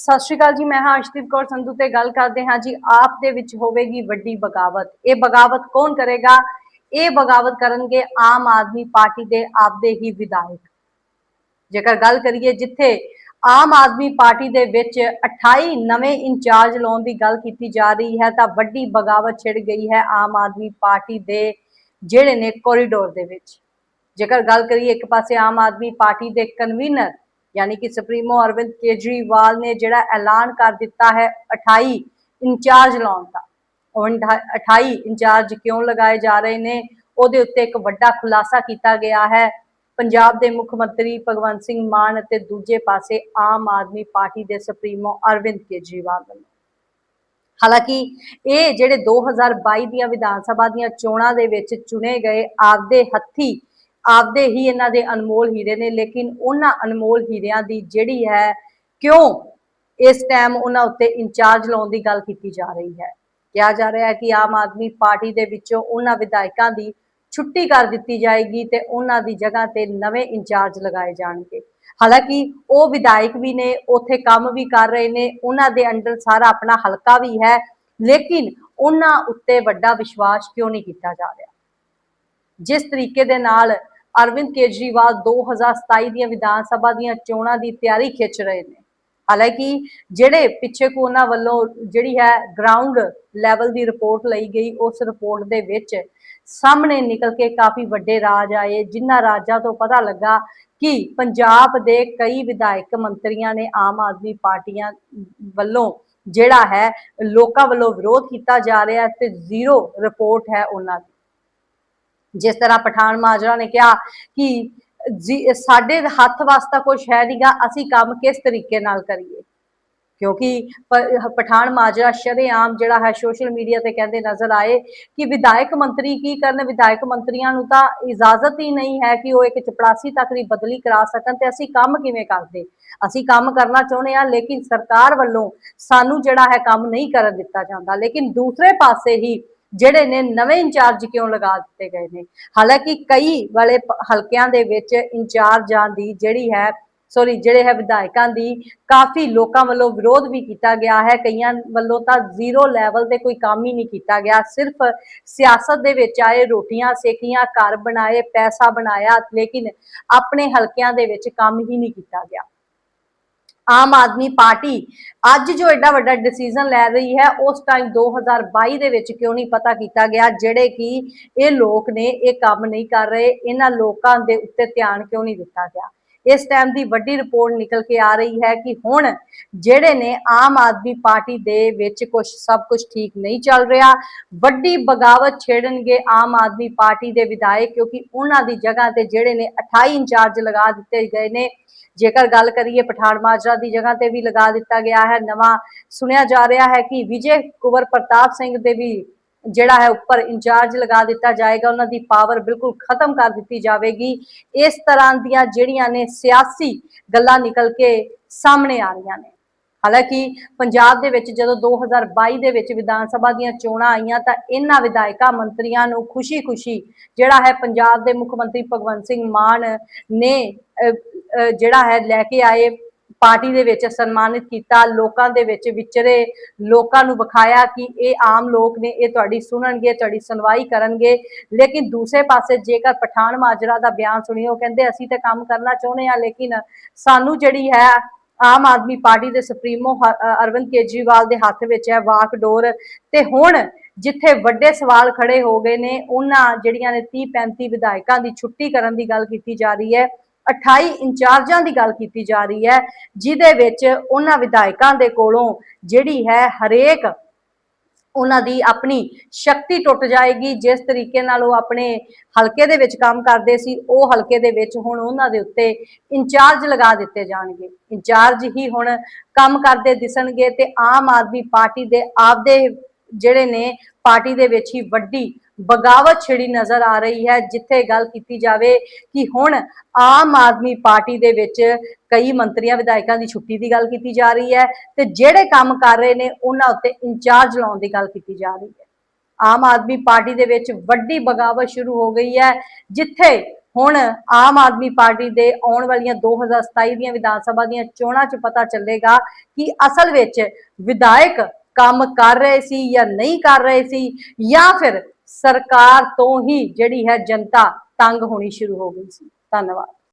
ਸਤਿ ਸ਼੍ਰੀ ਅਕਾਲ ਜੀ, ਮੈਂ ਹਾਂ ਅਰਸ਼ਦੀਪ ਕੌਰ ਸੰਧੂ ਤੇ ਗੱਲ ਕਰਦੇ ਹਾਂ ਜੀ, ਆਪ ਦੇ ਵਿੱਚ ਹੋਵੇਗੀ ਵੱਡੀ ਬਗਾਵਤ। ਇਹ ਬਗਾਵਤ ਕੌਣ ਕਰੇਗਾ? ਇਹ ਬਗਾਵਤ ਕਰਨਗੇ ਆਮ ਆਦਮੀ ਪਾਰਟੀ ਦੇ ਆਪਦੇ ਹੀ ਵਿਧਾਇਕ। ਜੇਕਰ ਗੱਲ ਕਰੀਏ ਜਿੱਥੇ ਆਮ ਆਦਮੀ ਪਾਰਟੀ ਦੇ ਵਿੱਚ 28 ਨਵੇਂ ਇੰਚਾਰਜ ਲਾਉਣ ਦੀ ਗੱਲ ਕੀਤੀ ਜਾ ਰਹੀ ਹੈ, ਤਾਂ ਵੱਡੀ ਬਗਾਵਤ ਛਿੜ ਗਈ ਹੈ ਆਮ ਆਦਮੀ ਪਾਰਟੀ ਦੇ ਜਿਹੜੇ ਨੇ ਕੋਰੀਡੋਰ ਦੇ ਵਿੱਚ। ਜੇਕਰ ਗੱਲ ਕਰੀਏ ਇੱਕ ਪਾਸੇ ਆਮ ਆਦਮੀ ਪਾਰਟੀ ਦੇ ਕਨਵੀਨਰ ਯਾਨੀ ਕਿ ਸੁਪਰੀਮੋ ਅਰਵਿੰਦ ਕੇਜਰੀਵਾਲ ਨੇ ਜਿਹੜਾ ਐਲਾਨ ਕਰ ਦਿੱਤਾ ਹੈ 28 ਇੰਚਾਰਜ ਲਾਉਣ ਦਾ। ਉਹ 28 ਇੰਚਾਰਜ ਕਿਉਂ ਲਗਾਏ ਜਾ ਰਹੇ ਨੇ? ਉਹਦੇ ਉੱਤੇ ਇੱਕ ਵੱਡਾ ਖੁਲਾਸਾ ਕੀਤਾ ਗਿਆ ਹੈ। ਪੰਜਾਬ ਦੇ ਮੁੱਖ ਮੰਤਰੀ ਭਗਵੰਤ ਸਿੰਘ ਮਾਨ ਅਤੇ ਦੂਜੇ ਪਾਸੇ ਆਮ ਆਦਮੀ ਪਾਰਟੀ ਦੇ ਸੁਪਰੀਮੋ ਅਰਵਿੰਦ ਕੇਜਰੀਵਾਲ ਵੱਲੋਂ। ਹਾਲਾਂਕਿ ਇਹ ਜਿਹੜੇ 2022 ਦੀਆਂ ਵਿਧਾਨ ਸਭਾ ਦੀਆਂ ਚੋਣਾਂ ਦੇ ਵਿੱਚ ਚੁਣੇ ਗਏ ਆਪਦੇ ਹੱਥੀ ਆਪਦੇ ਹੀ ਇਹਨਾਂ ਦੇ ਅਨਮੋਲ ਹੀਰੇ ਨੇ, ਲੇਕਿਨ ਉਹਨਾਂ ਅਨਮੋਲ ਹੀਰਿਆਂ ਦੀ ਜਿਹੜੀ ਹੈ, ਕਿਉਂ ਇਸ ਟਾਈਮ ਉਹਨਾਂ ਉੱਤੇ ਇੰਚਾਰਜ ਲਾਉਣ ਦੀ ਗੱਲ ਕੀਤੀ ਜਾ ਰਹੀ ਹੈ? ਕਿਹਾ ਜਾ ਰਿਹਾ ਹੈ ਕਿ ਆਮ ਆਦਮੀ ਪਾਰਟੀ ਦੇ ਵਿੱਚੋਂ ਉਹਨਾਂ ਵਿਧਾਇਕਾਂ ਦੀ ਛੁੱਟੀ ਕਰ ਦਿੱਤੀ ਜਾਏਗੀ ਤੇ ਉਹਨਾਂ ਦੀ ਜਗ੍ਹਾ ਤੇ ਨਵੇਂ ਇੰਚਾਰਜ ਲਗਾਏ ਜਾਣਗੇ। ਹਾਲਾਂਕਿ ਉਹ ਵਿਧਾਇਕ ਵੀ ਨੇ, ਉੱਥੇ ਕੰਮ ਵੀ ਕਰ ਰਹੇ ਨੇ, ਉਹਨਾਂ ਦੇ ਅੰਡਰ ਸਾਰਾ ਆਪਣਾ ਹਲਕਾ ਵੀ ਹੈ, ਲੇਕਿਨ ਉਹਨਾਂ ਉੱਤੇ ਵੱਡਾ ਵਿਸ਼ਵਾਸ ਕਿਉਂ ਨਹੀਂ ਕੀਤਾ ਜਾ ਰਿਹਾ? ਜਿਸ ਤਰੀਕੇ ਦੇ ਨਾਲ ਅਰਵਿੰਦ ਕੇਜਰੀਵਾਲ 2027 ਦੀਆਂ ਵਿਧਾਨ ਸਭਾ ਦੀਆਂ ਚੋਣਾਂ ਦੀ ਤਿਆਰੀ ਖਿੱਚ ਰਹੇ ਨੇ। ਹਾਲਾਂਕਿ ਜਿਹੜੇ ਪਿੱਛੇ ਕੋ ਉਹਨਾਂ ਵੱਲੋਂ ਜਿਹੜੀ ਹੈ ਗਰਾਊਂਡ ਲੈਵਲ ਦੀ ਰਿਪੋਰਟ ਲਈ ਗਈ, ਉਸ ਰਿਪੋਰਟ ਦੇ ਵਿੱਚ ਸਾਹਮਣੇ ਨਿਕਲ ਕੇ ਕਾਫੀ ਵੱਡੇ ਰਾਜ ਆਏ, ਜਿਨ੍ਹਾਂ ਰਾਜਾਂ ਤੋਂ ਪਤਾ ਲੱਗਾ ਕਿ ਪੰਜਾਬ ਦੇ ਕਈ ਵਿਧਾਇਕ ਮੰਤਰੀਆਂ ਨੇ ਆਮ ਆਦਮੀ ਪਾਰਟੀਆਂ ਵੱਲੋਂ ਜਿਹੜਾ ਹੈ ਲੋਕਾਂ ਵੱਲੋਂ ਵਿਰੋਧ ਕੀਤਾ ਜਾ ਰਿਹਾ ਤੇ ਜ਼ੀਰੋ ਰਿਪੋਰਟ ਹੈ ਉਹਨਾਂ ਦੀ ਜਿਸ ਤਰ੍ਹਾਂ ਪਠਾਨ ਮਾਜਰਾ ਨੇ ਕਿਹਾ ਕਿ ਸਾਡੇ ਹੱਥ ਵਾਸਤਾ ਕੁਝ ਹੈ ਨਹੀਂਗਾ ਅਸੀਂ ਕੰਮ ਕਿਸ ਤਰੀਕੇ ਨਾਲ ਕਰੀਏ? ਕਿਉਂਕਿ ਪਠਾਨ ਮਾਜਰਾ ਸ਼ਰੇਆਮ ਜਿਹੜਾ ਹੈ ਸੋਸ਼ਲ ਮੀਡੀਆ ਤੇ ਕਹਿੰਦੇ ਨਜ਼ਰ ਆਏ ਕਿ ਵਿਧਾਇਕ ਮੰਤਰੀ ਕੀ ਕਰਨ, ਵਿਧਾਇਕ ਮੰਤਰੀਆਂ ਨੂੰ ਤਾਂ ਇਜਾਜ਼ਤ ਹੀ ਨਹੀਂ ਹੈ ਕਿ ਉਹ ਇੱਕ ਚਪੜਾਸੀ ਤੱਕ ਦੀ ਬਦਲੀ ਕਰਾ ਸਕਣ ਤੇ ਅਸੀਂ ਕੰਮ ਕਿਵੇਂ ਕਰਦੇ? ਅਸੀਂ ਕੰਮ ਕਰਨਾ ਚਾਹੁੰਦੇ ਹਾਂ, ਲੇਕਿਨ ਸਰਕਾਰ ਵੱਲੋਂ ਸਾਨੂੰ ਜਿਹੜਾ ਹੈ ਕੰਮ ਨਹੀਂ ਕਰਨ ਦਿੱਤਾ ਜਾਂਦਾ। ਲੇਕਿਨ ਦੂਸਰੇ ਪਾਸੇ ਹੀ ਜਿਹੜੇ ਨੇ ਨਵੇਂ ਇੰਚਾਰਜ ਕਿਉਂ ਲਗਾ ਦਿੱਤੇ ਗਏ ਨੇ? ਹਾਲਾਂਕਿ ਕਈ ਵਾਲੇ ਹਲਕਿਆਂ ਦੇ ਵਿੱਚ ਇੰਚਾਰਜਾਂ ਦੀ ਜਿਹੜੀ ਹੈ ਸੌਰੀ ਜਿਹੜੇ ਹੈ ਵਿਧਾਇਕਾਂ ਦੀ ਕਾਫੀ ਲੋਕਾਂ ਵੱਲੋਂ ਵਿਰੋਧ ਵੀ ਕੀਤਾ ਗਿਆ ਹੈ। ਕਈਆਂ ਵੱਲੋਂ ਤਾਂ ਜ਼ੀਰੋ ਲੈਵਲ ਤੇ ਕੋਈ ਕੰਮ ਹੀ ਨਹੀਂ ਕੀਤਾ ਗਿਆ। ਸਿਰਫ ਸਿਆਸਤ ਦੇ ਵਿੱਚ ਆਏ ਰੋਟੀਆਂ ਸੇਕੀਆਂ, ਘਰ ਬਣਾਏ, ਪੈਸਾ ਬਣਾਇਆ, ਲੇਕਿਨ ਆਪਣੇ ਹਲਕਿਆਂ ਦੇ ਵਿੱਚ ਕੰਮ ਹੀ ਨਹੀਂ ਕੀਤਾ ਗਿਆ। ਆਮ ਆਦਮੀ ਪਾਰਟੀ ਅੱਜ ਜੋ ਐਡਾ ਵੱਡਾ ਡਿਸੀਜਨ ਲੈ ਰਹੀ ਹੈ, ਉਸ ਟਾਈਮ 2022 ਦੇ ਵਿੱਚ ਕਿਉਂ ਨਹੀਂ ਪਤਾ ਕੀਤਾ ਗਿਆ, ਜਿਹੜੇ ਕਿ ਇਹ ਲੋਕ ਨੇ ਇਹ ਕੰਮ ਨਹੀਂ ਕਰ ਰਹੇ, ਇਹਨਾਂ ਲੋਕਾਂ ਦੇ ਉੱਤੇ ਧਿਆਨ ਕਿਉਂ ਨਹੀਂ ਦਿੱਤਾ ਗਿਆ? ਇਸ ਟਾਈਮ ਦੀ ਵੱਡੀ ਰਿਪੋਰਟ ਨਿਕਲ ਕੇ ਆ ਰਹੀ ਹੈ ਕਿ ਹੁਣ ਜਿਹੜੇ ਨੇ ਆਮ ਆਦਮੀ ਪਾਰਟੀ ਦੇ ਵਿੱਚ ਕੁਝ ਸਭ ਕੁਝ ਠੀਕ ਨਹੀਂ ਚੱਲ ਰਿਹਾ, ਵੱਡੀ ਬਗਾਵਤ ਛੇੜਨਗੇ ਆਮ ਆਦਮੀ ਪਾਰਟੀ ਦੇ ਵਿਧਾਇਕ ਕਿਉਂਕਿ ਉਹਨਾਂ ਦੀ ਜਗ੍ਹਾ ਤੇ ਜਿਹੜੇ ਨੇ 28 ਇੰਚਾਰਜ ਲਗਾ ਦਿੱਤੇ ਗਏ ਨੇ ਜੇਕਰ ਗੱਲ ਕਰੀਏ ਪਠਾਨ ਮਾਜਰਾ ਦੀ ਜਗ੍ਹਾ ਤੇ ਵੀ ਲਗਾ ਦਿੱਤਾ ਗਿਆ ਹੈ, ਨਵਾਂ ਸੁਣਿਆ ਜਾ ਰਿਹਾ ਹੈ ਕਿ ਵਿਜੇ ਕੁਵਰ ਪ੍ਰਤਾਪ ਸਿੰਘ ਦੇ ਵੀ ਜਿਹੜਾ ਹੈ ਉੱਪਰ ਇੰਚਾਰਜ ਲਗਾ ਦਿੱਤਾ ਜਾਏਗਾ, ਉਹਨਾਂ ਦੀ ਪਾਵਰ ਬਿਲਕੁਲ ਖਤਮ ਕਰ ਦਿੱਤੀ ਜਾਵੇਗੀ। ਇਸ ਤਰ੍ਹਾਂ ਦੀਆਂ ਜਿਹੜੀਆਂ ਨੇ ਸਿਆਸੀ ਗੱਲਾਂ ਨਿਕਲ ਕੇ ਸਾਹਮਣੇ ਆ ਰਹੀਆਂ ਨੇ। ਹਾਲਾਂਕਿ ਪੰਜਾਬ ਦੇ ਵਿੱਚ ਜਦੋਂ 2022 ਦੇ ਵਿੱਚ ਵਿਧਾਨ ਸਭਾ ਦੀਆਂ ਚੋਣਾਂ ਆਈਆਂ, ਤਾਂ ਇਹਨਾਂ ਵਿਧਾਇਕਾਂ ਮੰਤਰੀਆਂ ਨੂੰ ਖੁਸ਼ੀ-ਖੁਸ਼ੀ ਜਿਹੜਾ ਹੈ ਪੰਜਾਬ ਦੇ ਮੁੱਖ ਮੰਤਰੀ ਭਗਵੰਤ ਸਿੰਘ ਮਾਨ ਨੇ ਜਿਹੜਾ ਹੈ ਲੈ ਕੇ ਆਏ, ਪਾਰਟੀ ਦੇ ਵਿੱਚ ਸਨਮਾਨਿਤ ਕੀਤਾ, ਲੋਕਾਂ ਦੇ ਵਿੱਚ ਵਿਚਰੇ, ਲੋਕਾਂ ਨੂੰ ਵਿਖਾਇਆ ਕਿ ਇਹ ਆਮ ਲੋਕ ਨੇ, ਇਹ ਤੁਹਾਡੀ ਸੁਣਨਗੇ, ਤੁਹਾਡੀ ਸੁਣਵਾਈ ਕਰਨਗੇ। ਲੇਕਿਨ ਦੂਸਰੇ ਪਾਸੇ ਜੇਕਰ ਪਠਾਨ ਮਾਜਰਾ ਦਾ ਬਿਆਨ ਸੁਣੀਏ ਕਹਿੰਦੇ, ਅਸੀਂ ਤਾਂ ਕੰਮ ਕਰਨਾ ਚਾਹੁੰਦੇ ਹਾਂ, ਲੇਕਿਨ ਸਾਨੂੰ ਜਿਹੜੀ ਹੈ ਆਮ ਆਦਮੀ ਪਾਰਟੀ ਦੇ ਸੁਪਰੀਮੋ ਅਰਵਿੰਦ ਕੇਜਰੀਵਾਲ ਦੇ ਹੱਥ ਵਿੱਚ ਹੈ ਵਾਕਡੋਰ। ਤੇ ਹੁਣ ਜਿੱਥੇ ਵੱਡੇ ਸਵਾਲ ਖੜੇ ਹੋ ਗਏ ਨੇ, ਉਹਨਾਂ ਜਿਹੜੀਆਂ ਨੇ 30 35 ਵਿਧਾਇਕਾਂ ਦੀ ਛੁੱਟੀ ਕਰਨ ਦੀ ਗੱਲ ਕੀਤੀ ਜਾ ਰਹੀ ਹੈ 28 ਇੰਚਾਰਜਾਂ ਦੀ ਗੱਲ ਕੀਤੀ ਜਾ ਰਹੀ ਹੈ, ਜਿਹਦੇ ਵਿੱਚ ਉਹਨਾਂ ਵਿਧਾਇਕਾਂ ਦੇ ਕੋਲੋਂ ਜਿਹੜੀ ਹੈ ਹਰੇਕ ਉਹਨਾਂ ਦੀ ਆਪਣੀ ਸ਼ਕਤੀ ਟੁੱਟ ਜਾਏਗੀ, ਜਿਸ ਤਰੀਕੇ ਨਾਲ ਉਹ ਆਪਣੇ ਹਲਕੇ ਦੇ ਵਿੱਚ ਕੰਮ ਕਰਦੇ ਸੀ, ਉਹ ਹਲਕੇ ਦੇ ਵਿੱਚ ਹੁਣ ਉਹਨਾਂ ਦੇ ਉੱਤੇ ਇੰਚਾਰਜ ਲਗਾ ਦਿੱਤੇ ਜਾਣਗੇ। ਇੰਚਾਰਜ ਹੀ ਹੁਣ ਕੰਮ ਕਰਦੇ ਦਿਸਣਗੇ ਤੇ ਆਮ ਆਦਮੀ ਪਾਰਟੀ ਦੇ ਆਪਦੇ ਜਿਹੜੇ ਨੇ ਪਾਰਟੀ ਦੇ ਵਿੱਚ ਹੀ ਵੱਡੀ ਬਗਾਵਤ ਛਿੜੀ ਨਜ਼ਰ ਆ ਰਹੀ ਹੈ, ਜਿੱਥੇ ਗੱਲ ਕੀਤੀ ਜਾਵੇ ਕਿ ਹੁਣ ਆਮ ਆਦਮੀ ਪਾਰਟੀ ਦੇ ਵਿੱਚ ਕਈ ਮੰਤਰੀਆਂ, ਵਿਧਾਇਕਾਂ ਦੀ ਛੁੱਟੀ ਦੀ ਗੱਲ ਕੀਤੀ ਜਾ ਰਹੀ ਹੈ ਤੇ ਜਿਹੜੇ ਕੰਮ ਕਰ ਰਹੇ ਨੇ ਉਹਨਾਂ ਉੱਤੇ ਇੰਚਾਰਜ ਲਾਉਣ ਦੀ ਗੱਲ ਕੀਤੀ ਜਾ ਰਹੀ ਹੈ। ਆਮ ਆਦਮੀ ਪਾਰਟੀ ਦੇ ਵਿੱਚ ਵੱਡੀ ਬਗਾਵਤ ਸ਼ੁਰੂ ਹੋ ਗਈ ਹੈ, ਜਿੱਥੇ ਹੁਣ ਆਮ ਆਦਮੀ ਪਾਰਟੀ ਦੇ ਆਉਣ ਵਾਲੀਆਂ 2027 ਦੀਆਂ ਵਿਧਾਨ ਸਭਾ ਦੀਆਂ ਚੋਣਾਂ 'ਚ ਪਤਾ ਚੱਲੇਗਾ ਕਿ ਅਸਲ ਵਿੱਚ ਵਿਧਾਇਕ ਕੰਮ ਕਰ ਰਹੇ ਸੀ ਜਾਂ ਨਹੀਂ ਕਰ ਰਹੇ ਸੀ, ਜਾਂ ਫਿਰ ਸਰਕਾਰ ਤੋਂ ਹੀ ਜਿਹੜੀ ਹੈ ਜਨਤਾ ਤੰਗ ਹੋਣੀ ਸ਼ੁਰੂ ਹੋ ਗਈ ਸੀ। ਧੰਨਵਾਦ।